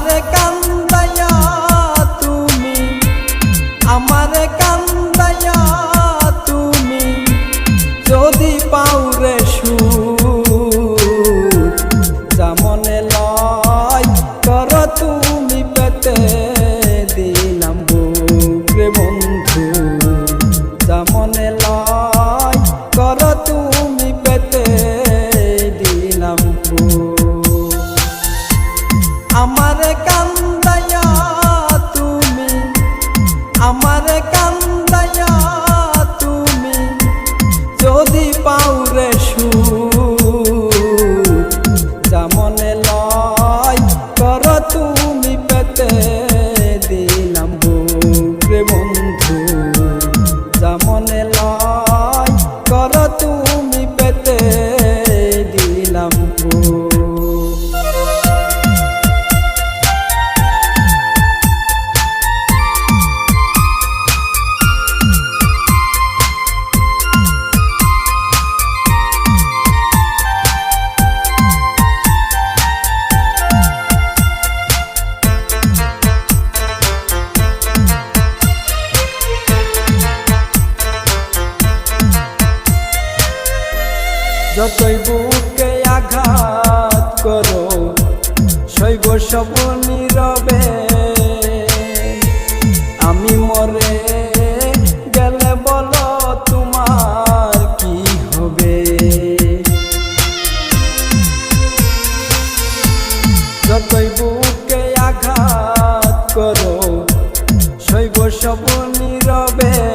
আমার কান্দায়া তুমি আমার কান্দায়া যতই বুকে আঘাত করো শৈব সব নীরবে। আমি মরে গেলে বলো তোমার কি হবে? যতই বুকে আঘাত করো শৈব সব নীরবে।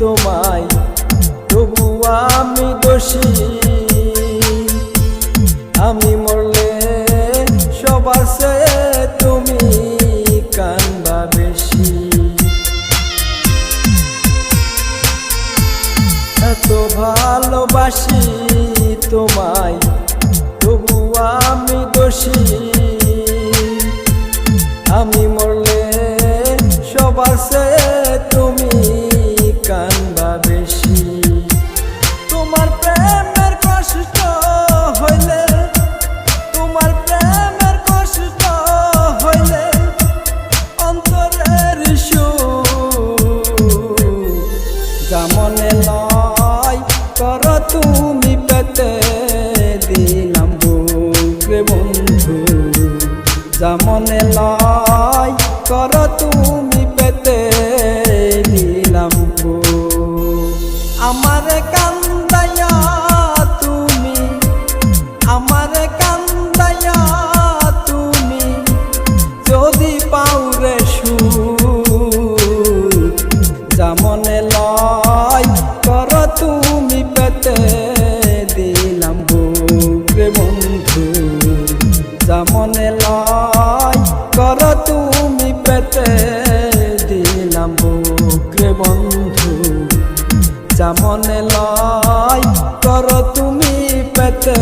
তোমায়, তবু আমি দোষী। আমি মরলে সবার সে তুমি কানবা বেশি। এত ভালোবাসি তোমায়, তবু আমি দোষী। কানবা বেশি তুমি পেতে দিলাম বুকরে বন্ধু যেমনে লয় কর তুমি পেতে দিলাম বুকরে বন্ধু যেমন লয় কর তুমি পেতে